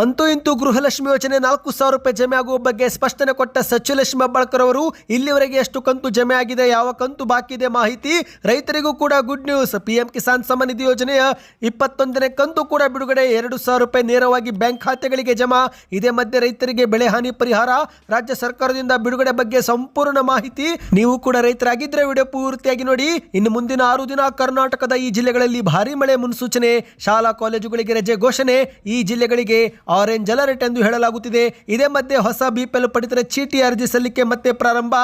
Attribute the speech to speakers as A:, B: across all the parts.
A: ಅಂತೂ ಇಂತೂ ಗೃಹಲಕ್ಷ್ಮಿ ಯೋಜನೆ ನಾಲ್ಕು ಸಾವಿರ ರೂಪಾಯಿ ಜಮೆ ಆಗುವ ಬಗ್ಗೆ ಸ್ಪಷ್ಟನೆ ಕೊಟ್ಟ ಸಚಿವಲಕ್ಷ್ಮಿ ಹೆಬ್ಬಾಳ್ಕರ್ ಅವರು, ಇಲ್ಲಿವರೆಗೆ ಎಷ್ಟು ಕಂತು ಜಮೆ ಆಗಿದೆ, ಯಾವ ಕಂತು ಬಾಕಿ ಇದೆ ಮಾಹಿತಿ ರೈತರಿಗೂ ಕೂಡ good news PM Kisan Samman Nidhi ಯೋಜನೆಯ ಇಪ್ಪತ್ತೊಂದನೇ ಕಂತು ಕೂಡ ಬಿಡುಗಡೆ, ಎರಡು ಸಾವಿರ ರೂಪಾಯಿ ನೇರವಾಗಿ ಬ್ಯಾಂಕ್ ಖಾತೆಗಳಿಗೆ ಜಮಾ. ಇದೇ ಮಧ್ಯೆ ರೈತರಿಗೆ ಬೆಳೆ ಹಾನಿ ಪರಿಹಾರ, ರಾಜ್ಯ ಸರ್ಕಾರದಿಂದ ಬಿಡುಗಡೆ ಬಗ್ಗೆ ಸಂಪೂರ್ಣ ಮಾಹಿತಿ ನೀವು ಕೂಡ ರೈತರಾಗಿದ್ದರೆ ವಿಡಿಯೋ ಪೂರ್ತಿಯಾಗಿ ನೋಡಿ. ಇನ್ನು ಮುಂದಿನ ಆರು ದಿನ ಕರ್ನಾಟಕದ ಈ ಜಿಲ್ಲೆಗಳಲ್ಲಿ ಭಾರಿ ಮಳೆ ಮುನ್ಸೂಚನೆ. ಶಾಲಾ ಕಾಲೇಜುಗಳಿಗೆ ರಜೆ ಘೋಷಣೆ. ಈ ಜಿಲ್ಲೆಗಳಿಗೆ ಆರೆಂಜ್ ಅಲರ್ಟ್ ಎಂದು ಹೇಳಲಾಗುತ್ತಿದೆ. ಇದೇ ಮಧ್ಯೆ ಹೊಸ ಬಿಪಿಎಲ್ ಪಡಿತರ ಚೀಟಿ ಅರ್ಜಿ ಸಲ್ಲಿಕೆ ಮತ್ತೆ ಪ್ರಾರಂಭ.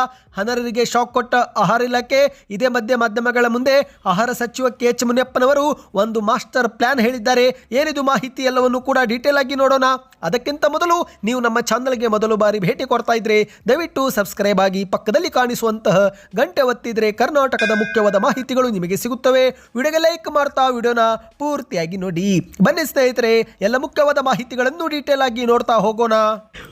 A: ಅನರ್ಹರಿಗೆ ಶಾಕ್ ಕೊಟ್ಟ ಆಹಾರ ಇಲಾಖೆ, ಇದೇ ಮಧ್ಯೆ ಮಾಧ್ಯಮಗಳ ಮುಂದೆ ಆಹಾರ ಸಚಿವ ಕೆ ಎಚ್ ಮುನಿಯಪ್ಪನವರು ಒಂದು ಮಾಸ್ಟರ್ ಪ್ಲಾನ್ ಹೇಳಿದ್ದಾರೆ. ಏನಿದು ಮಾಹಿತಿ ಎಲ್ಲವನ್ನು ಕೂಡ ಡೀಟೇಲ್ ಆಗಿ ನೋಡೋಣ. ಅದಕ್ಕಿಂತ ಮೊದಲು ನೀವು ನಮ್ಮ ಚಾನಲ್ಗೆ ಮೊದಲು ಬಾರಿ ಭೇಟಿ ಕೊಡ್ತಾ ಇದ್ರೆ ದಯವಿಟ್ಟು ಸಬ್ಸ್ಕ್ರೈಬ್ ಆಗಿ ಪಕ್ಕದಲ್ಲಿ ಕಾಣಿಸುವಂತಹ ಗಂಟೆ ಒತ್ತಿದ್ರೆ ಕರ್ನಾಟಕದ ಮುಖ್ಯವಾದ ಮಾಹಿತಿಗಳು ನಿಮಗೆ ಸಿಗುತ್ತವೆ. ವಿಡಿಯೋಗೆ ಲೈಕ್ ಮಾಡ್ತಾ ವಿಡಿಯೋನ ಪೂರ್ತಿಯಾಗಿ ನೋಡಿ. ಬನ್ನಿ ಸ್ನೇಹಿತರೆ, ಎಲ್ಲ ಮುಖ್ಯವಾದ ಮಾಹಿತಿಗಳನ್ನು ಡೀಟೇಲ್ ಆಗಿ ನೋಡ್ತಾ ಹೋಗೋಣ.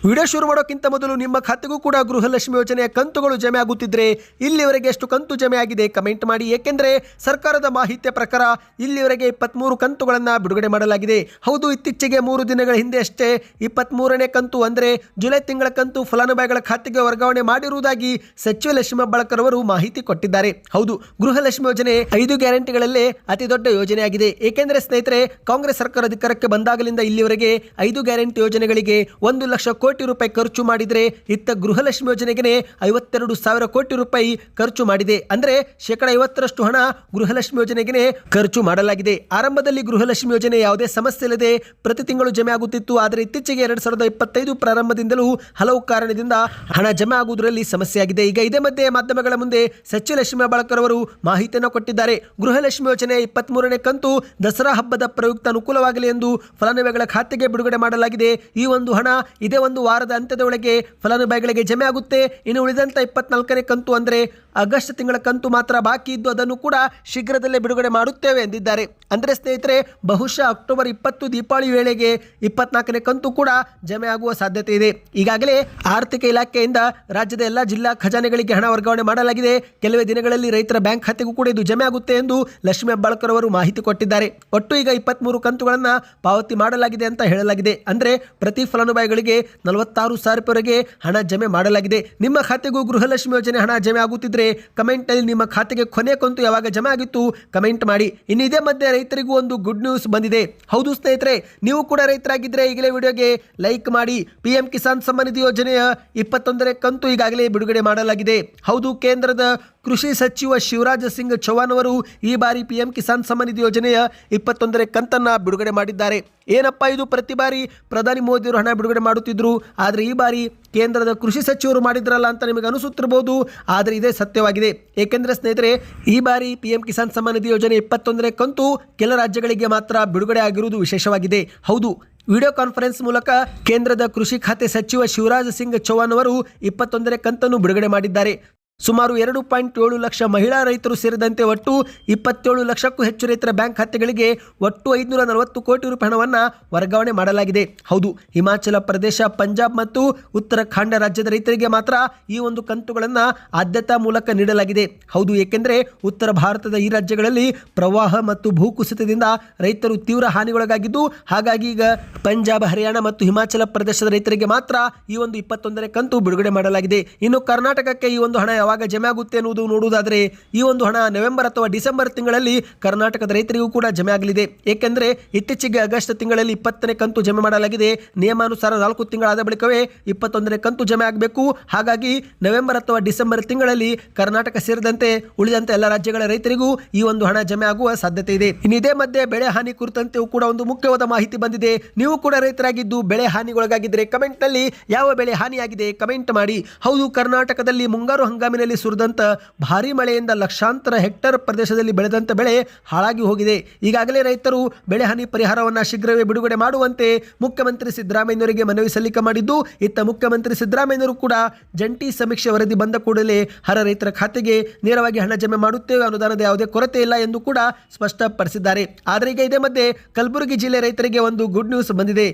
A: ವಿಡಿಯೋ ಶುರು ಮಾಡೋಕ್ಕಿಂತ ಮೊದಲು ನಿಮ್ಮ ಖಾತೆಗೂ ಕೂಡ ಗೃಹಲಕ್ಷ್ಮಿ ಯೋಜನೆಯ ಕಂತುಗಳು ಜಮೆ ಆಗುತ್ತಿದ್ರೆ ಇಲ್ಲಿವರೆಗೆ ಎಷ್ಟು ಕಂತು ಜಮೆ ಆಗಿದೆ ಕಮೆಂಟ್ ಮಾಡಿ. ಏಕೆಂದರೆ ಸರ್ಕಾರದ ಮಾಹಿತಿಯ ಪ್ರಕಾರ ಇಲ್ಲಿವರೆಗೆ ಇಪ್ಪತ್ಮೂರು ಕಂತುಗಳನ್ನು ಬಿಡುಗಡೆ ಮಾಡಲಾಗಿದೆ. ಹೌದು, ಇತ್ತೀಚೆಗೆ ಮೂರು ದಿನಗಳ ಹಿಂದೆ ಅಷ್ಟೇ ಇಪ್ಪತ್ಮೂರನೇ ಕಂತು ಅಂದರೆ ಜುಲೈ ತಿಂಗಳ ಕಂತು ಫಲಾನುಭವಿಗಳ ಖಾತೆಗೆ ವರ್ಗಾವಣೆ ಮಾಡಿರುವುದಾಗಿ ಸಚಿವ ಲಕ್ಷ್ಮೀ ಬಳಕರ್ ಅವರು ಮಾಹಿತಿ ಕೊಟ್ಟಿದ್ದಾರೆ. ಹೌದು, ಗೃಹಲಕ್ಷ್ಮಿ ಯೋಜನೆ ಐದು ಗ್ಯಾರಂಟಿಗಳಲ್ಲೇ ಅತಿ ದೊಡ್ಡ ಯೋಜನೆಯಾಗಿದೆ. ಏಕೆಂದರೆ ಸ್ನೇಹಿತರೆ, ಕಾಂಗ್ರೆಸ್ ಸರ್ಕಾರ ಅಧಿಕಾರಕ್ಕೆ ಬಂದಾಗಲಿಂದ ಇಲ್ಲಿವರೆಗೆ ಐದು ಗ್ಯಾರಂಟಿ ಯೋಜನೆಗಳಿಗೆ ಒಂದು ಲಕ್ಷ ಕೋಟಿ ರೂಪಾಯಿ ಖರ್ಚು ಮಾಡಿದರೆ ಇತ್ತ ಗೃಹಲಕ್ಷ್ಮಿ ಯೋಜನೆಗೆ ಐವತ್ತೆರಡು ಸಾವಿರ ಕೋಟಿ ರೂಪಾಯಿ ಖರ್ಚು ಮಾಡಿದೆ. ಅಂದ್ರೆ ಶೇಕಡ ಐವತ್ತರಷ್ಟು ಹಣ ಗೃಹಲಕ್ಷ್ಮಿ ಯೋಜನೆಗೆ ಖರ್ಚು ಮಾಡಲಾಗಿದೆ. ಆರಂಭದಲ್ಲಿ ಗೃಹಲಕ್ಷ್ಮಿ ಯೋಜನೆ ಯಾವುದೇ ಸಮಸ್ಯೆ ಇಲ್ಲದೆ ಪ್ರತಿ ತಿಂಗಳು ಜಮೆ ಆಗುತ್ತಿತ್ತು. ಆದರೆ ಇತ್ತೀಚೆಗೆ ಎರಡು ಸಾವಿರದ ಇಪ್ಪತ್ತೈದು ಪ್ರಾರಂಭದಿಂದಲೂ ಹಲವು ಕಾರಣದಿಂದ ಹಣ ಜಮೆ ಆಗುವುದರಲ್ಲಿ ಸಮಸ್ಯೆಯಾಗಿದೆ ಈಗ ಇದೇ ಮಧ್ಯೆ ಮಾಧ್ಯಮಗಳ ಮುಂದೆ ಸಚಿವ ಲಕ್ಷ್ಮಿ ಹೆಬ್ಬಾಳ್ಕರ್ ಅವರು ಮಾಹಿತಿಯನ್ನು ಕೊಟ್ಟಿದ್ದಾರೆ. ಗೃಹಲಕ್ಷ್ಮಿ ಯೋಜನೆ ಇಪ್ಪತ್ಮೂರನೇ ಕಂತು ದಸರಾ ಹಬ್ಬದ ಪ್ರಯುಕ್ತ ಅನುಕೂಲವಾಗಲಿ ಎಂದು ಫಲಾನುಭವಿಗಳ ಖಾತೆಗೆ ಬಿಡುಗಡೆ ಮಾಡಲಾಗಿದೆ. ಈ ಒಂದು ಹಣ ಇದೇ ಒಂದು ವಾರದ ಅಂತ್ಯದ ಒಳಗೆ ಫಲಾನುಭವಿಗಳಿಗೆ ಜಮೆ ಆಗುತ್ತೆ. ಇನ್ನು ಉಳಿದಂತ ಇಪ್ಪತ್ನಾಲ್ಕನೇ ಕಂತು ಅಂದರೆ ಆಗಸ್ಟ್ ತಿಂಗಳ ಕಂತು ಮಾತ್ರ ಬಾಕಿ ಇದ್ದು ಅದನ್ನು ಕೂಡ ಶೀಘ್ರದಲ್ಲೇ ಬಿಡುಗಡೆ ಮಾಡುತ್ತೇವೆ ಎಂದಿದ್ದಾರೆ. ಅಂದರೆ ಸ್ನೇಹಿತರೆ, ಬಹುಶಃ ಅಕ್ಟೋಬರ್ ಇಪ್ಪತ್ತು ದೀಪಾವಳಿ ವೇಳೆಗೆ ಇಪ್ಪತ್ನಾಲ್ಕನೇ ಕಂತು ಕೂಡ ಜಮೆ ಆಗುವ ಸಾಧ್ಯತೆ ಇದೆ. ಈಗಾಗಲೇ ಆರ್ಥಿಕ ಇಲಾಖೆಯಿಂದ ರಾಜ್ಯದ ಎಲ್ಲ ಜಿಲ್ಲಾ ಖಜಾನೆಗಳಿಗೆ ಹಣ ವರ್ಗಾವಣೆ ಮಾಡಲಾಗಿದೆ. ಕೆಲವೇ ದಿನಗಳಲ್ಲಿ ರೈತರ ಬ್ಯಾಂಕ್ ಖಾತೆಗೂ ಕೂಡ ಇದು ಜಮೆ ಆಗುತ್ತೆ ಎಂದು ಲಕ್ಷ್ಮೀ ಹೆಬ್ಬಾಳ್ಕರ್ ಅವರು ಮಾಹಿತಿ ಕೊಟ್ಟಿದ್ದಾರೆ. ಒಟ್ಟು ಈಗ ಇಪ್ಪತ್ತ್ಮೂರು ಕಂತುಗಳನ್ನು ಪಾವತಿ ಮಾಡಲಾಗಿದೆ ಅಂತ ಹೇಳಲಾಗಿದೆ. ಅಂದರೆ ಪ್ರತಿ ಫಲಾನುಭವಿಗಳಿಗೆ ನಲವತ್ತಾರು ಸಾವಿರ ರೂಪಾಯಿವರೆಗೆ ಹಣ ಜಮೆ ಮಾಡಲಾಗಿದೆ. ನಿಮ್ಮ ಖಾತೆಗೂ ಗೃಹಲಕ್ಷ್ಮಿ ಯೋಜನೆ ಹಣ ಜಮೆ ಆಗುತ್ತಿದ್ರೆ ಕಮೆಂಟಲ್ಲಿ ನಿಮ್ಮ ಖಾತೆಗೆ ಕೊನೆ ಕಂತು ಯಾವಾಗ ಜಮೆ ಆಗಿತ್ತು ಕಮೆಂಟ್ ಮಾಡಿ. ಇನ್ನು ಇದೇ ಮಧ್ಯೆ ರೈತರಿಗೂ ಒಂದು ಗುಡ್ ನ್ಯೂಸ್ ಬಂದಿದೆ. ಹೌದು ಸ್ನೇಹಿತರೆ, ನೀವು ಕೂಡ ರೈತರಾಗಿದ್ದರೆ ಈಗಲೇ ವಿಡಿಯೋಗೆ ಲೈಕ್ ಮಾಡಿ. ಪಿ ಎಂ ಕಿಸಾನ್ ಸಮ್ಮಾನಿಧಿ ಯೋಜನೆಯ ಇಪ್ಪತ್ತೊಂದನೇ ಕಂತು ಈಗಾಗಲೇ ಬಿಡುಗಡೆ ಮಾಡಲಾಗಿದೆ. ಹೌದು, ಕೇಂದ್ರದ ಕೃಷಿ ಸಚಿವ ಶಿವರಾಜ ಸಿಂಗ್ ಚೌಹಾಣ್ ಅವರು ಈ ಬಾರಿ ಪಿಎಂ ಕಿಸಾನ್ ಸಮ್ಮಾನ್ ನಿಧಿ ಯೋಜನೆಯ ಇಪ್ಪತ್ತೊಂದನೇ ಕಂತನ್ನು ಬಿಡುಗಡೆ ಮಾಡಿದ್ದಾರೆ. ಏನಪ್ಪ ಇದು ಪ್ರತಿ ಬಾರಿ ಪ್ರಧಾನಿ ಮೋದಿಯವರು ಹಣ ಬಿಡುಗಡೆ ಮಾಡುತ್ತಿದ್ದರು ಆದರೆ ಈ ಬಾರಿ ಕೇಂದ್ರದ ಕೃಷಿ ಸಚಿವರು ಮಾಡಿದ್ರಲ್ಲ ಅಂತ ನಿಮಗೆ ಅನಿಸುತ್ತಿರಬಹುದು ಆದರೆ ಇದೇ ಸತ್ಯವಾಗಿದೆ. ಏಕೆಂದರೆ ಸ್ನೇಹಿತರೆ, ಈ ಬಾರಿ ಪಿಎಂ ಕಿಸಾನ್ ಸಮ್ಮಾನ್ ನಿಧಿ ಯೋಜನೆ ಇಪ್ಪತ್ತೊಂದನೇ ಕಂತು ಕೆಲ ರಾಜ್ಯಗಳಿಗೆ ಮಾತ್ರ ಬಿಡುಗಡೆ ಆಗಿರುವುದು ವಿಶೇಷವಾಗಿದೆ. ಹೌದು, ವಿಡಿಯೋ ಕಾನ್ಫರೆನ್ಸ್ ಮೂಲಕ ಕೇಂದ್ರದ ಕೃಷಿ ಖಾತೆ ಸಚಿವ ಶಿವರಾಜ್ ಸಿಂಗ್ ಚೌಹಾಣ್ ಅವರು ಇಪ್ಪತ್ತೊಂದನೇ ಕಂತನ್ನು ಬಿಡುಗಡೆ ಮಾಡಿದ್ದಾರೆ. ಸುಮಾರು ಎರಡು ಪಾಯಿಂಟ್ ಏಳು ಲಕ್ಷ ಮಹಿಳಾ ರೈತರು ಸೇರಿದಂತೆ ಒಟ್ಟು ಇಪ್ಪತ್ತೇಳು ಲಕ್ಷಕ್ಕೂ ಹೆಚ್ಚು ರೈತರ ಬ್ಯಾಂಕ್ ಖಾತೆಗಳಿಗೆ ಒಟ್ಟು ಐದುನೂರ ನಲವತ್ತು ಕೋಟಿ ರೂಪಾಯಿ ಹಣವನ್ನು ವರ್ಗಾವಣೆ ಮಾಡಲಾಗಿದೆ. ಹೌದು, ಹಿಮಾಚಲ ಪ್ರದೇಶ, ಪಂಜಾಬ್ ಮತ್ತು ಉತ್ತರಾಖಂಡ ರಾಜ್ಯದ ರೈತರಿಗೆ ಮಾತ್ರ ಈ ಒಂದು ಕಂತುಗಳನ್ನು ಆದ್ಯತಾ ಮೂಲಕ ನೀಡಲಾಗಿದೆ. ಹೌದು, ಏಕೆಂದರೆ ಉತ್ತರ ಭಾರತದ ಈ ರಾಜ್ಯಗಳಲ್ಲಿ ಪ್ರವಾಹ ಮತ್ತು ಭೂಕುಸಿತದಿಂದ ರೈತರು ತೀವ್ರ ಹಾನಿಗೊಳಗಾಗಿದ್ದು, ಹಾಗಾಗಿ ಈಗ ಪಂಜಾಬ್, ಹರಿಯಾಣ ಮತ್ತು ಹಿಮಾಚಲ ಪ್ರದೇಶದ ರೈತರಿಗೆ ಮಾತ್ರ ಈ ಒಂದು ಇಪ್ಪತ್ತೊಂದನೇ ಕಂತು ಬಿಡುಗಡೆ ಮಾಡಲಾಗಿದೆ. ಇನ್ನು ಕರ್ನಾಟಕಕ್ಕೆ ಈ ಒಂದು ಹಣ ಯಾವಾಗ ಜಮೆ ಆಗುತ್ತೆ ಎನ್ನುವುದು ನೋಡುವುದಾದರೆ, ಈ ಒಂದು ಹಣ ನವೆಂಬರ್ ಅಥವಾ ಡಿಸೆಂಬರ್ ತಿಂಗಳಲ್ಲಿ ಕರ್ನಾಟಕದ ರೈತರಿಗೂ ಕೂಡ ಜಮೆ ಆಗಲಿದೆ. ಏಕೆಂದರೆ, ಇತ್ತೀಚೆಗೆ ಆಗಸ್ಟ್ ತಿಂಗಳಲ್ಲಿ ಇಪ್ಪತ್ತನೇ ಕಂತು ಜಮೆ ಮಾಡಲಾಗಿದೆ. ನಿಯಮಾನುಸಾರ ನಾಲ್ಕು ತಿಂಗಳಾದ ಬಳಿಕವೇ ಇಪ್ಪತ್ತೊಂದನೇ ಕಂತು ಜಮೆ ಆಗಬೇಕು. ಹಾಗಾಗಿ, ನವೆಂಬರ್ ಅಥವಾ ಡಿಸೆಂಬರ್ ತಿಂಗಳಲ್ಲಿ ಕರ್ನಾಟಕ ಸೇರಿದಂತೆ ಉಳಿದಂತೆ ಎಲ್ಲ ರಾಜ್ಯಗಳ ರೈತರಿಗೂ ಈ ಒಂದು ಹಣ ಜಮೆ ಆಗುವ ಸಾಧ್ಯತೆ ಇದೆ. ಇನ್ನು ಇದೇ ಮಧ್ಯೆ ಬೆಳೆ ಹಾನಿ ಕುರಿತಂತೆಯೂ ಕೂಡ ಒಂದು ಮುಖ್ಯವಾದ ಮಾಹಿತಿ ಬಂದಿದೆ. ನೀವು ಕೂಡ ರೈತರಾಗಿದ್ದು ಬೆಳೆ ಹಾನಿಗೊಳಗಾಗಿದ್ದರೆ ಕಮೆಂಟ್ನಲ್ಲಿ ಯಾವ ಬೆಳೆ ಹಾನಿಯಾಗಿದೆ ಕಮೆಂಟ್ ಮಾಡಿ. ಹೌದು, ಕರ್ನಾಟಕದಲ್ಲಿ ಮುಂಗಾರು ಹಂಗಾಮಿನಲ್ಲಿ ಸುರಿದಂತ ಭಾರಿ ಮಳೆಯಿಂದ ಲಕ್ಷಾಂತರ ಹೆಕ್ಟರ್ ಪ್ರದೇಶದಲ್ಲಿ ಬೆಳೆದಂತ ಬೆಳೆ ಹಾಳಾಗಿ ಹೋಗಿದೆ. ಈಗಾಗಲೇ ರೈತರು ಬೆಳೆ ಹಾನಿ ಪರಿಹಾರವನ್ನು ಶೀಘ್ರವೇ ಬಿಡುಗಡೆ ಮಾಡುವಂತೆ ಮುಖ್ಯಮಂತ್ರಿ ಸಿದ್ದರಾಮಯ್ಯನವರಿಗೆ ಮನವಿ ಸಲ್ಲಿಕೆ ಮಾಡಿದ್ದು, ಇತ್ತ ಮುಖ್ಯಮಂತ್ರಿ ಸಿದ್ದರಾಮಯ್ಯನವರು ಕೂಡ ಜಂಟಿ ಸಮೀಕ್ಷೆ ವರದಿ ಬಂದ ಕೂಡಲೇ ಹರ ರೈತರ ಖಾತೆಗೆ ನೇರವಾಗಿ ಹಣ ಜಮೆ ಮಾಡುತ್ತೇವೆ. ಅನುದಾನದ ಯಾವುದೇ ಕೊರತೆ ಇಲ್ಲ ಎಂದು ಕೂಡ ಸ್ಪಷ್ಟಪಡಿಸಿದ್ದಾರೆ. ಆದರೆ ಈಗ ಇದೇ ಮಧ್ಯೆ ಕಲಬುರಗಿ ಜಿಲ್ಲೆ ರೈತರಿಗೆ ಒಂದು ಗುಡ್ ನ್ಯೂಸ್ ಬಂದಿದೆ.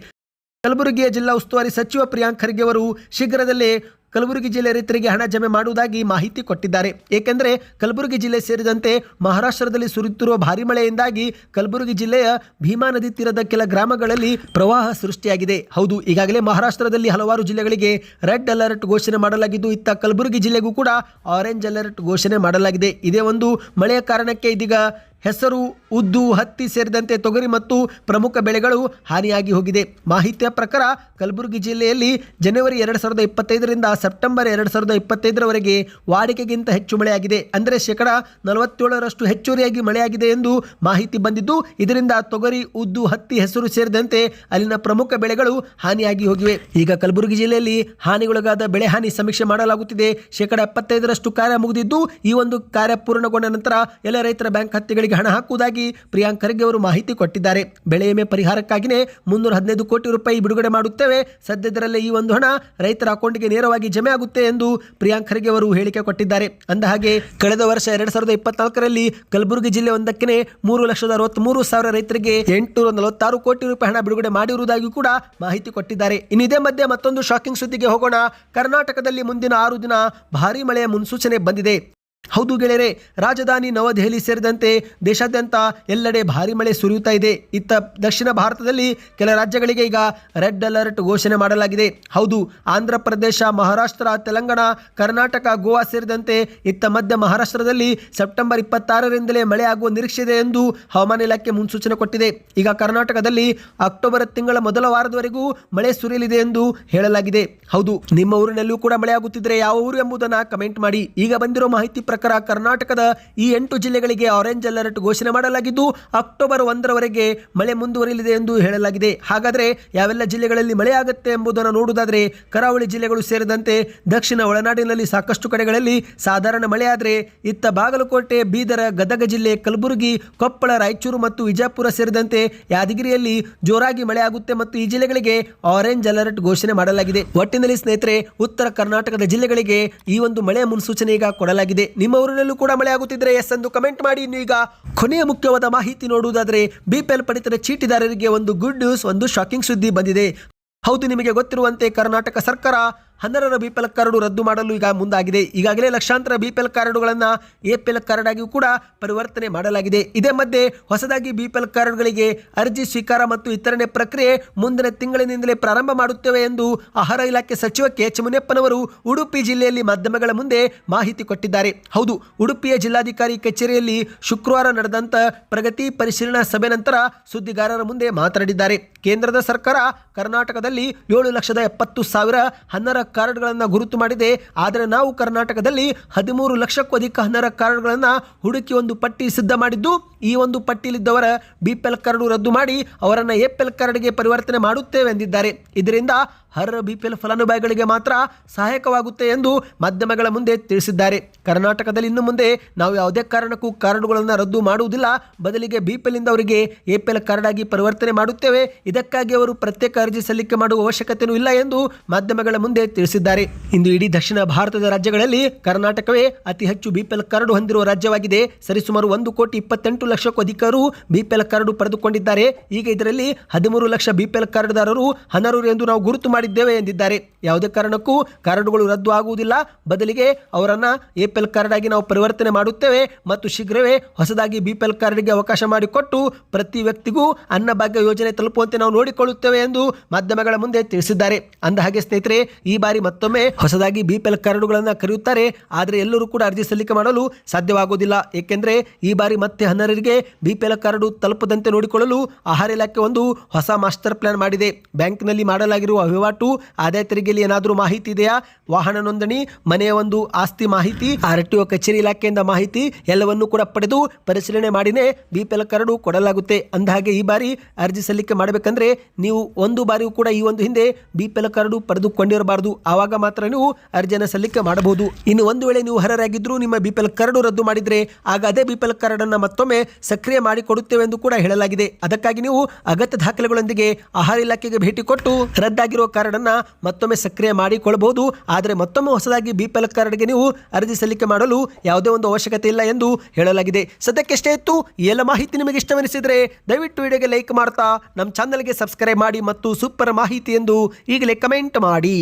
A: ಕಲಬುರಗಿಯ ಜಿಲ್ಲಾ ಉಸ್ತುವಾರಿ ಸಚಿವ ಪ್ರಿಯಾಂಕ್ ಖರ್ಗೆ ಅವರು ಶೀಘ್ರದಲ್ಲೇ ಕಲಬುರಗಿ ಜಿಲ್ಲೆ ರೈತರಿಗೆ ಹಣ ಜಮೆ ಮಾಡುವುದಾಗಿ ಮಾಹಿತಿ ಕೊಟ್ಟಿದ್ದಾರೆ. ಏಕೆಂದರೆ ಕಲಬುರಗಿ ಜಿಲ್ಲೆ ಸೇರಿದಂತೆ ಮಹಾರಾಷ್ಟ್ರದಲ್ಲಿ ಸುರಿಯುತ್ತಿರುವ ಭಾರಿ ಮಳೆಯಿಂದಾಗಿ ಕಲಬುರಗಿ ಜಿಲ್ಲೆಯ ಭೀಮಾ ನದಿ ತೀರದ ಕೆಲ ಗ್ರಾಮಗಳಲ್ಲಿ ಪ್ರವಾಹ ಸೃಷ್ಟಿಯಾಗಿದೆ. ಹೌದು, ಈಗಾಗಲೇ ಮಹಾರಾಷ್ಟ್ರದಲ್ಲಿ ಹಲವಾರು ಜಿಲ್ಲೆಗಳಿಗೆ ರೆಡ್ ಅಲರ್ಟ್ ಘೋಷಣೆ ಮಾಡಲಾಗಿದ್ದು, ಇತ್ತ ಕಲಬುರಗಿ ಜಿಲ್ಲೆಗೂ ಕೂಡ ಆರೆಂಜ್ ಅಲರ್ಟ್ ಘೋಷಣೆ ಮಾಡಲಾಗಿದೆ. ಇದೇ ಒಂದು ಮಳೆಯ ಕಾರಣಕ್ಕೆ ಇದೀಗ ಹೆಸರು, ಉದ್ದು, ಹತ್ತಿ ಸೇರಿದಂತೆ ತೊಗರಿ ಮತ್ತು ಪ್ರಮುಖ ಬೆಳೆಗಳು ಹಾನಿಯಾಗಿ ಹೋಗಿದೆ. ಮಾಹಿತಿಯ ಪ್ರಕಾರ, ಕಲಬುರಗಿ ಜಿಲ್ಲೆಯಲ್ಲಿ ಜನವರಿ ಎರಡು ಸಾವಿರದ ಇಪ್ಪತ್ತೈದರಿಂದ ಸೆಪ್ಟೆಂಬರ್ ಎರಡು ಸಾವಿರದ ಇಪ್ಪತ್ತೈದರವರೆಗೆ ವಾಡಿಕೆಗಿಂತ ಹೆಚ್ಚು ಮಳೆಯಾಗಿದೆ. ಅಂದರೆ ಶೇಕಡ ನಲವತ್ತೇಳರಷ್ಟು ಹೆಚ್ಚುವರಿಯಾಗಿ ಮಳೆಯಾಗಿದೆ ಎಂದು ಮಾಹಿತಿ ಬಂದಿದ್ದು, ಇದರಿಂದ ತೊಗರಿ, ಉದ್ದು, ಹತ್ತಿ ಹೆಸರು ಸೇರಿದಂತೆ ಅಲ್ಲಿನ ಪ್ರಮುಖ ಬೆಳೆಗಳು ಹಾನಿಯಾಗಿ ಹೋಗಿವೆ. ಈಗ ಕಲಬುರಗಿ ಜಿಲ್ಲೆಯಲ್ಲಿ ಹಾನಿಗೊಳಗಾದ ಬೆಳೆ ಹಾನಿ ಸಮೀಕ್ಷೆ ಮಾಡಲಾಗುತ್ತಿದೆ. ಶೇಕಡ ಎಪ್ಪತ್ತೈದರಷ್ಟು ಕಾರ್ಯ ಮುಗಿದಿದ್ದು, ಈ ಒಂದು ಕಾರ್ಯ ಪೂರ್ಣಗೊಂಡ ನಂತರ ಎಲ್ಲ ರೈತರ ಬ್ಯಾಂಕ್ ಖಾತೆಗಳಿಗೆ ಹಣ ಹಾಕುವುದಾಗಿ ಪ್ರಿಯಾಂಕ್ ಖರ್ಗೆ ಅವರು ಮಾಹಿತಿ ಕೊಟ್ಟಿದ್ದಾರೆ. ಬೆಳೆ ವಿಮೆ ಪರಿಹಾರಕ್ಕಾಗಿಯೇ ಮುನ್ನೂರ ಹದಿನೈದು ಕೋಟಿ ರೂಪಾಯಿ ಬಿಡುಗಡೆ ಮಾಡುತ್ತೇವೆ. ಸದ್ಯದರಲ್ಲೇ ಈ ಒಂದು ಹಣ ರೈತರ ಅಕೌಂಟ್ಗೆ ನೇರವಾಗಿ ಜಮೆ ಆಗುತ್ತೆ ಎಂದು ಪ್ರಿಯಾಂಕ್ ಖರ್ಗೆ ಅವರು ಹೇಳಿಕೆ ಕೊಟ್ಟಿದ್ದಾರೆ. ಅಂದ ಹಾಗೆ ಕಳೆದ ವರ್ಷ ಎರಡ್ ಸಾವಿರದ ಇಪ್ಪತ್ನಾಲ್ಕರಲ್ಲಿ ಕಲಬುರಗಿ ಜಿಲ್ಲೆ ಒಂದಕ್ಕೆ ಮೂರು ಲಕ್ಷದ ಅರವತ್ಮೂರು ಸಾವಿರ ರೈತರಿಗೆ ಎಂಟುನೂರ ನಲವತ್ತಾರು ಕೋಟಿ ರೂಪಾಯಿ ಹಣ ಬಿಡುಗಡೆ ಮಾಡಿರುವುದಾಗಿ ಕೂಡ ಮಾಹಿತಿ ಕೊಟ್ಟಿದ್ದಾರೆ. ಇದೇ ಮಧ್ಯೆ ಮತ್ತೊಂದು ಶಾಕಿಂಗ್ ಸುದ್ದಿಗೆ ಹೋಗೋಣ. ಕರ್ನಾಟಕದಲ್ಲಿ ಮುಂದಿನ ಆರು ದಿನ ಭಾರೀ ಮಳೆಯ ಮುನ್ಸೂಚನೆ ಬಂದಿದೆ. ಹೌದು ಗೆಳೆಯರೆ, ರಾಜಧಾನಿ ನವದೆಹಲಿ ಸೇರಿದಂತೆ ದೇಶಾದ್ಯಂತ ಎಲ್ಲೆಡೆ ಭಾರಿ ಮಳೆ ಸುರಿಯುತ್ತಾ ಇದೆ. ಇತ್ತ ದಕ್ಷಿಣ ಭಾರತದಲ್ಲಿ ಕೆಲ ರಾಜ್ಯಗಳಿಗೆ ಈಗ ರೆಡ್ ಅಲರ್ಟ್ ಘೋಷಣೆ ಮಾಡಲಾಗಿದೆ. ಹೌದು, ಆಂಧ್ರ ಪ್ರದೇಶ, ಮಹಾರಾಷ್ಟ್ರ, ತೆಲಂಗಾಣ, ಕರ್ನಾಟಕ, ಗೋವಾ ಸೇರಿದಂತೆ ಇತ್ತ ಮಧ್ಯ ಮಹಾರಾಷ್ಟ್ರದಲ್ಲಿ ಸೆಪ್ಟೆಂಬರ್ ಇಪ್ಪತ್ತಾರರಿಂದಲೇ ಮಳೆ ಆಗುವ ನಿರೀಕ್ಷೆ ಇದೆ ಎಂದು ಹವಾಮಾನ ಇಲಾಖೆ ಮುನ್ಸೂಚನೆ ಕೊಟ್ಟಿದೆ. ಈಗ ಕರ್ನಾಟಕದಲ್ಲಿ ಅಕ್ಟೋಬರ್ ತಿಂಗಳ ಮೊದಲ ವಾರದವರೆಗೂ ಮಳೆ ಸುರಿಯಲಿದೆ ಎಂದು ಹೇಳಲಾಗಿದೆ. ಹೌದು, ನಿಮ್ಮ ಊರಿನಲ್ಲೂ ಕೂಡ ಮಳೆ ಆಗುತ್ತಿದ್ರೆ ಯಾವ ಊರು ಎಂಬುದನ್ನು ಕಮೆಂಟ್ ಮಾಡಿ. ಈಗ ಬಂದಿರೋ ಮಾಹಿತಿ ಪ್ರಕಾರ ಕರ್ನಾಟಕದ ಈ ಎಂಟು ಜಿಲ್ಲೆಗಳಿಗೆ ಆರೆಂಜ್ ಅಲರ್ಟ್ ಘೋಷಣೆ ಮಾಡಲಾಗಿದ್ದು ಅಕ್ಟೋಬರ್ ಒಂದರವರೆಗೆ ಮಳೆ ಮುಂದುವರಿಯಲಿದೆ ಎಂದು ಹೇಳಲಾಗಿದೆ. ಹಾಗಾದರೆ ಯಾವೆಲ್ಲ ಜಿಲ್ಲೆಗಳಲ್ಲಿ ಮಳೆ ಆಗುತ್ತೆ ಎಂಬುದನ್ನು ನೋಡುವುದಾದರೆ, ಕರಾವಳಿ ಜಿಲ್ಲೆಗಳು ಸೇರಿದಂತೆ ದಕ್ಷಿಣ ಒಳನಾಡಿನಲ್ಲಿ ಸಾಕಷ್ಟು ಕಡೆಗಳಲ್ಲಿ ಸಾಧಾರಣ ಮಳೆಯಾದರೆ ಇತ್ತ ಬಾಗಲಕೋಟೆ, ಬೀದರ, ಗದಗ ಜಿಲ್ಲೆ, ಕಲಬುರಗಿ, ಕೊಪ್ಪಳ, ರಾಯಚೂರು ಮತ್ತು ವಿಜಯಪುರ ಸೇರಿದಂತೆ ಯಾದಗಿರಿಯಲ್ಲಿ ಜೋರಾಗಿ ಮಳೆ ಆಗುತ್ತೆ ಮತ್ತು ಈ ಜಿಲ್ಲೆಗಳಿಗೆ ಆರೆಂಜ್ ಅಲರ್ಟ್ ಘೋಷಣೆ ಮಾಡಲಾಗಿದೆ. ಒಟ್ಟಿನಲ್ಲಿ ಸ್ನೇಹಿತರೆ, ಉತ್ತರ ಕರ್ನಾಟಕದ ಜಿಲ್ಲೆಗಳಿಗೆ ಈ ಒಂದು ಮಳೆ ಮುನ್ಸೂಚನೆ ಈಗ ಕೊಡಲಾಗಿದೆ. ನಿಮ್ಮ ಊರಿನಲ್ಲೂ ಕೂಡ ಮಳೆ ಆಗುತ್ತಿದ್ದರೆ ಎಸ್ ಎಂದು ಕಮೆಂಟ್ ಮಾಡಿ. ಇನ್ನು ಈಗ ಕೊನೆಯ ಮುಖ್ಯವಾದ ಮಾಹಿತಿ ನೋಡುವುದಾದರೆ ಬಿಪಿಎಲ್ ಪಡಿತರ ಚೀಟಿದಾರರಿಗೆ ಒಂದು ಗುಡ್ ನ್ಯೂಸ್ ಒಂದು ಶಾಕಿಂಗ್ ಸುದ್ದಿ ಬಂದಿದೆ. ಹೌದು, ನಿಮಗೆ ಗೊತ್ತಿರುವಂತೆ ಕರ್ನಾಟಕ ಸರ್ಕಾರ ಹನ್ನೆರಡರ ಬಿ ಪಿ ಎಲ್ ಕಾರ್ಡು ರದ್ದು ಮಾಡಲು ಈಗ ಮುಂದಾಗಿದೆ. ಈಗಾಗಲೇ ಲಕ್ಷಾಂತರ ಬಿ ಪಿ ಎಲ್ ಕಾರ್ಡುಗಳನ್ನು ಎ ಪಿ ಎಲ್ ಕಾರ್ಡ್ ಆಗಿಯೂ ಕೂಡ ಪರಿವರ್ತನೆ ಮಾಡಲಾಗಿದೆ. ಇದೇ ಮಧ್ಯೆ ಹೊಸದಾಗಿ ಬಿ ಪಿ ಎಲ್ ಕಾರ್ಡ್ಗಳಿಗೆ ಅರ್ಜಿ ಸ್ವೀಕಾರ ಮತ್ತು ವಿತರಣೆ ಪ್ರಕ್ರಿಯೆ ಮುಂದಿನ ತಿಂಗಳಿನಿಂದಲೇ ಪ್ರಾರಂಭ ಮಾಡುತ್ತೇವೆ ಎಂದು ಆಹಾರ ಇಲಾಖೆ ಸಚಿವ ಕೆ ಎಚ್ ಮುನಿಯಪ್ಪನವರು ಉಡುಪಿ ಜಿಲ್ಲೆಯಲ್ಲಿ ಮಾಧ್ಯಮಗಳ ಮುಂದೆ ಮಾಹಿತಿ ಕೊಟ್ಟಿದ್ದಾರೆ. ಹೌದು, ಉಡುಪಿಯ ಜಿಲ್ಲಾಧಿಕಾರಿ ಕಚೇರಿಯಲ್ಲಿ ಶುಕ್ರವಾರ ನಡೆದಂತ ಪ್ರಗತಿ ಪರಿಶೀಲನಾ ಸಭೆ ನಂತರ ಸುದ್ದಿಗಾರರ ಮುಂದೆ ಮಾತನಾಡಿದ್ದಾರೆ. ಕೇಂದ್ರದ ಸರ್ಕಾರ ಕರ್ನಾಟಕದಲ್ಲಿ ಏಳು ಲಕ್ಷದ ಎಪ್ಪತ್ತು ಸಾವಿರ ಹನ್ನರ ಕಾರ್ಡ್ಗಳನ್ನು ಗುರುತು ಮಾಡಿದೆ. ಆದರೆ ನಾವು ಕರ್ನಾಟಕದಲ್ಲಿ ಹದಿಮೂರು ಲಕ್ಷಕ್ಕೂ ಅಧಿಕ ಹನ್ನರ ಕಾರ್ಡ್ಗಳನ್ನು ಹುಡುಕಿ ಒಂದು ಪಟ್ಟಿ ಸಿದ್ಧ ಮಾಡಿದ್ದು, ಈ ಒಂದು ಪಟ್ಟಿಯಲ್ಲಿದ್ದವರ ಬಿ ಪಿ ಎಲ್ ಕಾರ್ಡು ರದ್ದು ಮಾಡಿ ಅವರನ್ನು ಎ ಪಿ ಎಲ್ ಕಾರ್ಡ್ಗೆ ಪರಿವರ್ತನೆ ಮಾಡುತ್ತೇವೆ ಎಂದಿದ್ದಾರೆ. ಇದರಿಂದ ಅರ್ಹ ಬಿ ಪಿ ಎಲ್ ಫಲಾನುಭವಿಗಳಿಗೆ ಮಾತ್ರ ಸಹಾಯಕವಾಗುತ್ತೆ ಎಂದು ಮಾಧ್ಯಮಗಳ ಮುಂದೆ ತಿಳಿಸಿದ್ದಾರೆ. ಕರ್ನಾಟಕದಲ್ಲಿ ಇನ್ನು ಮುಂದೆ ನಾವು ಯಾವುದೇ ಕಾರಣಕ್ಕೂ ಕಾರ್ಡುಗಳನ್ನು ರದ್ದು ಮಾಡುವುದಿಲ್ಲ. ಬದಲಿಗೆ ಬಿ ಪಿ ಎಲ್ ಇಂದ ಅವರಿಗೆ ಎ ಪಿ ಎಲ್ ಕಾರ್ಡ್ ಆಗಿ ಪರಿವರ್ತನೆ ಮಾಡುತ್ತೇವೆ. ಇದಕ್ಕಾಗಿ ಅವರು ಪ್ರತ್ಯೇಕ ಅರ್ಜಿ ಸಲ್ಲಿಕೆ ಮಾಡುವ ಅವಶ್ಯಕತೆಯೂ ಇಲ್ಲ ಎಂದು ಮಾಧ್ಯಮಗಳ ಮುಂದೆ ತಿಳಿಸಿದ್ದಾರೆ. ಇಂದು ಇಡೀ ದಕ್ಷಿಣ ಭಾರತದ ರಾಜ್ಯಗಳಲ್ಲಿ ಕರ್ನಾಟಕವೇ ಅತಿ ಹೆಚ್ಚು ಬಿಪಿಎಲ್ ಕಾರ್ಡ್ ಹೊಂದಿರುವ ರಾಜ್ಯವಾಗಿದೆ. ಸರಿಸುಮಾರು ಒಂದು ಕೋಟಿ ಇಪ್ಪತ್ತೆಂಟು ಲಕ್ಷಕ್ಕೂ ಅಧಿಕರು ಬಿಪಿಎಲ್ ಕಾರ್ಡ್ ಪಡೆದುಕೊಂಡಿದ್ದಾರೆ. ಈಗ ಇದರಲ್ಲಿ ಹದಿಮೂರು ಲಕ್ಷ ಬಿಪಿಎಲ್ ಕಾರ್ಡ್ದಾರರು ಅನರ್ಹರು ಎಂದು ನಾವು ಗುರುತು ಮಾಡಿದ್ದೇವೆ ಎಂದಿದ್ದಾರೆ. ಯಾವುದೇ ಕಾರಣಕ್ಕೂ ಕಾರ್ಡುಗಳು ರದ್ದು ಆಗುವುದಿಲ್ಲ. ಬದಲಿಗೆ ಅವರನ್ನು ಎಪಿಎಲ್ ಕಾರ್ಡ್ ಆಗಿ ನಾವು ಪರಿವರ್ತನೆ ಮಾಡುತ್ತೇವೆ ಮತ್ತು ಶೀಘ್ರವೇ ಹೊಸದಾಗಿ ಬಿಪಿಎಲ್ ಕಾರ್ಡ್ಗೆ ಅವಕಾಶ ಮಾಡಿಕೊಟ್ಟು ಪ್ರತಿ ವ್ಯಕ್ತಿಗೂ ಅನ್ನಭಾಗ್ಯ ಯೋಜನೆ ತಲುಪುವಂತೆ ನಾವು ನೋಡಿಕೊಳ್ಳುತ್ತೇವೆ ಎಂದು ಮಾಧ್ಯಮಗಳ ಮುಂದೆ ತಿಳಿಸಿದ್ದಾರೆ. ಅಂದ ಹಾಗೆ ಸ್ನೇಹಿತರೆ, ಈ ಬಾರಿ ಮತ್ತೊಮ್ಮೆ ಹೊಸದಾಗಿ ಬಿಪಿಎಲ್ ಕಾರ್ಡುಗಳನ್ನು ಕರೆಯುತ್ತಾರೆ. ಆದರೆ ಎಲ್ಲರೂ ಕೂಡ ಅರ್ಜಿ ಸಲ್ಲಿಕೆ ಮಾಡಲು ಸಾಧ್ಯವಾಗುವುದಿಲ್ಲ. ಏಕೆಂದರೆ ಈ ಬಾರಿ ಮತ್ತೆ ಹನ್ನರರಿಗೆ ಬಿಪಿಎಲ್ ಕಾರ್ಡು ತಲುಪದಂತೆ ನೋಡಿಕೊಳ್ಳಲು ಆಹಾರ ಇಲಾಖೆ ಒಂದು ಹೊಸ ಮಾಸ್ಟರ್ ಪ್ಲಾನ್ ಮಾಡಿದೆ. ಬ್ಯಾಂಕ್ನಲ್ಲಿ ಮಾಡಲಾಗಿರುವ ವಹಿವಾಟು ಆದಾಯ ತೆರಿಗೆಯಲ್ಲಿ ಏನಾದರೂ ಮಾಹಿತಿ ಇದೆಯಾ? ವಾಹನ ನೋಂದಣಿ, ಮನೆಯ ಒಂದು ಆಸ್ತಿ ಮಾಹಿತಿ ಆರ್ ಟಿ ಒ ಕಚೇರಿ ಇಲಾಖೆಯಿಂದ ಮಾಹಿತಿ ಎಲ್ಲವನ್ನೂ ಕೂಡ ಪಡೆದು ಪರಿಶೀಲನೆ ಮಾಡಿನೇ ಬಿಪಿಎಲ್ ಕಾರ್ಡು ಕೊಡಲಾಗುತ್ತೆ. ಅಂದಹಾಗೆ ಈ ಬಾರಿ ಅರ್ಜಿ ಸಲ್ಲಿಕೆ ಮಾಡಬೇಕಂದ್ರೆ ನೀವು ಒಂದು ಬಾರಿಯೂ ಕೂಡ ಈ ಒಂದು ಹಿಂದೆ ಬಿಪಿಎಲ್ ಕಾರ್ಡು ಪಡೆದುಕೊಂಡಿರಬಾರದು. ಆವಾಗ ಮಾತ್ರ ನೀವು ಅರ್ಜಿಯನ್ನು ಸಲ್ಲಿಕೆ ಮಾಡಬಹುದು. ಇನ್ನು ಒಂದು ವೇಳೆ ನೀವು ಅರ್ಹರಾಗಿದ್ದರೂ ನಿಮ್ಮ ಬಿಪಿಎಲ್ ಕಾರ್ಡು ರದ್ದು ಮಾಡಿದ್ರೆ ಆಗ ಅದೇ ಬಿಪಿಎಲ್ ಕಾರ್ಡ್ ಅನ್ನ ಮತ್ತೊಮ್ಮೆ ಸಕ್ರಿಯ ಮಾಡಿಕೊಡುತ್ತೇವೆ ಎಂದು ಕೂಡ ಹೇಳಲಾಗಿದೆ. ಅದಕ್ಕಾಗಿ ನೀವು ಅಗತ್ಯ ದಾಖಲೆಗಳೊಂದಿಗೆ ಆಹಾರ ಇಲಾಖೆಗೆ ಭೇಟಿ ಕೊಟ್ಟು ರದ್ದಾಗಿರುವ ಕಾರ್ಡ್ ಅನ್ನ ಮತ್ತೊಮ್ಮೆ ಸಕ್ರಿಯ ಮಾಡಿಕೊಳ್ಳಬಹುದು. ಆದರೆ ಮತ್ತೊಮ್ಮೆ ಹೊಸದಾಗಿ ಬಿಪಿಎಲ್ ಕಾರ್ಡ್ಗೆ ನೀವು ಅರ್ಜಿ ಸಲ್ಲಿಕೆ ಮಾಡಲು ಯಾವುದೇ ಒಂದು ಅವಶ್ಯಕತೆ ಇಲ್ಲ ಎಂದು ಹೇಳಲಾಗಿದೆ. ಸದ್ಯಕ್ಕೆಷ್ಟೇ ಇತ್ತು. ಎಲ್ಲ ಮಾಹಿತಿ ನಿಮಗೆ ಇಷ್ಟವೆನಿಸಿದರೆ ದಯವಿಟ್ಟು ವಿಡಿಯೋಗೆ ಲೈಕ್ ಮಾಡ್ತಾ, ನಮ್ಮ ಚಾನಲ್ಗೆ ಸಬ್ಸ್ಕ್ರೈಬ್ ಮಾಡಿ ಮತ್ತು ಸೂಪರ್ ಮಾಹಿತಿ ಎಂದು ಈಗಲೇ ಕಮೆಂಟ್ ಮಾಡಿ.